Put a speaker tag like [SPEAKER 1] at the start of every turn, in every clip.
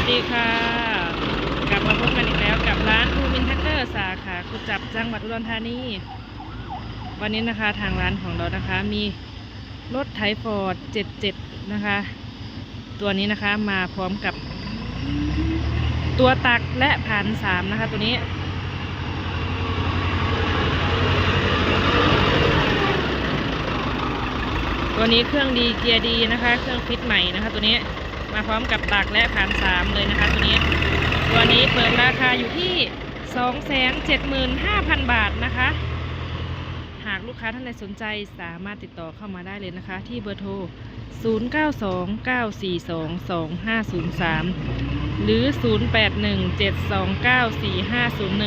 [SPEAKER 1] สดีค่ะ กลับมาพบกันอีกแล้วกับร้านภูมินแท็กเตอร์สาขากุจับจังหวัดอุดรธานีวันนี้นะคะทางร้านของเรานะคะมีรถไถฟอร์ด77นะคะ ตัวนี้นะคะมาพร้อมกับ ตัวตักและผ่านสามนะคะ ตัวนี้ ตัวนี้เครื่องดีเกียร์ดีนะคะ เครื่องฟิตใหม่นะคะ ตัวนี้ มาพร้อมกับตักและผ่านสามเลยนะคะตัวนี้ ตัวนี้เปิดราคาอยู่ที่ 275,000 บาทนะคะ หากลูกค้าท่านใดสนใจสามารถติดต่อเข้ามาได้เลยนะคะ ที่เบอร์โทร 0929422503 หรือ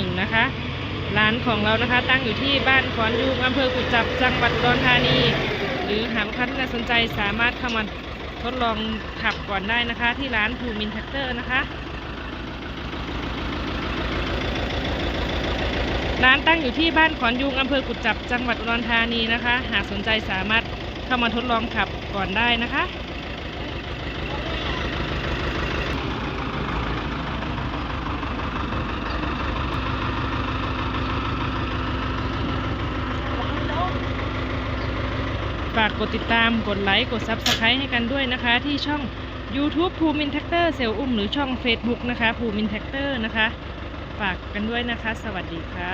[SPEAKER 1] 0817294501 นะคะ ร้านของเรานะคะตั้งอยู่ที่บ้านขอนยูงอำเภอกุจับจังหวัดอุดรธานี หรือหากลูกค้าท่านใดสนใจสามารถเข้ามา ทดลองขับก่อนได้นะคะ ที่ร้านภูมินแท็กเตอร์นะคะ ร้านตั้งอยู่ที่บ้านขอนยุงอำเภอกุดจับจังหวัดอุดรธานีนะคะ หากสนใจสามารถเข้ามาทดลองขับก่อนได้นะคะ ฝากกดติดตามกดไลค์กด s u b สไครต์ให้กันด้วยนะคะ ที่ช่อง YouTube ภูมินแท็กเตอร์เซลอุ้มหรือช่อง Facebook นะคะภูมินแท็กเตอร์นะคะ ฝากกันด้วยนะคะ สวัสดีค่ะ